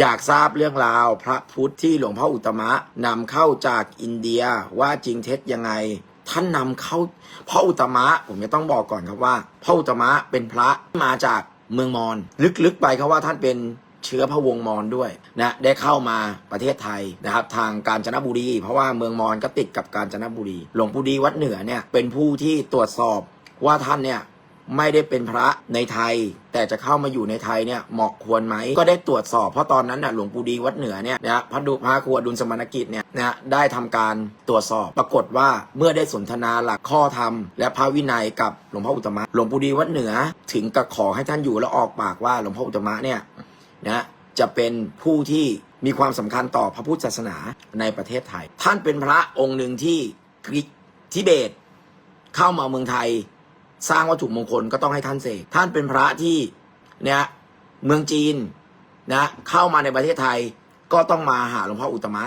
อยากทราบเรื่องราวพระพุทธที่หลวงพ่ออุตมะนำเข้าจากอินเดียว่าจริงเท็จยังไง ท่านนำเข้าพ่ออุตมะผมจะต้องบอกก่อนครับว่าพ่ออุตมะเป็นพระมาจากเมืองมอญลึกๆไปเขาว่าท่านเป็นเชื้อพระวงศ์มอญด้วยนะได้เข้ามาประเทศไทยนะครับทางกาญจนบุรี เพราะว่าเมืองมอญก็ติดกับกาญจนบุรี หลวงปู่ดีวัดเหนือเนี่ยเป็นผู้ที่ตรวจสอบว่าท่านเนี่ย ไม่ได้เป็นพระในไทย แต่จะเข้ามาอยู่ในไทยเนี่ยเหมาะควรไหมก็ได้ตรวจสอบเพราะตอนนั้นน่ะหลวงปู่ดีวัดเหนือเนี่ยนะพระดุพระครูอดุลสมณกิจเนี่ยนะได้ทำการตรวจสอบปรากฏว่าเมื่อได้สนทนาหลักข้อธรรม และพระวินัยกับหลวงพ่ออุตมะหลวงปู่ดีวัดเหนือ ถึงกับขอให้ท่านอยู่แล้วออกปากว่าหลวงพ่ออุตมะเนี่ยนะจะเป็นผู้ที่มีความสำคัญต่อพระพุทธศาสนาในประเทศไทย ท่านเป็นพระองค์หนึ่งที่กรีกทิเบต เข้ามาเมืองไทย สร้างวัตถุมงคลก็ต้องให้ท่านเสกท่านเป็นพระที่เนี่ยเมืองจีนนะเข้ามาในประเทศไทยก็ต้องมาหาหลวงพ่ออุตมะ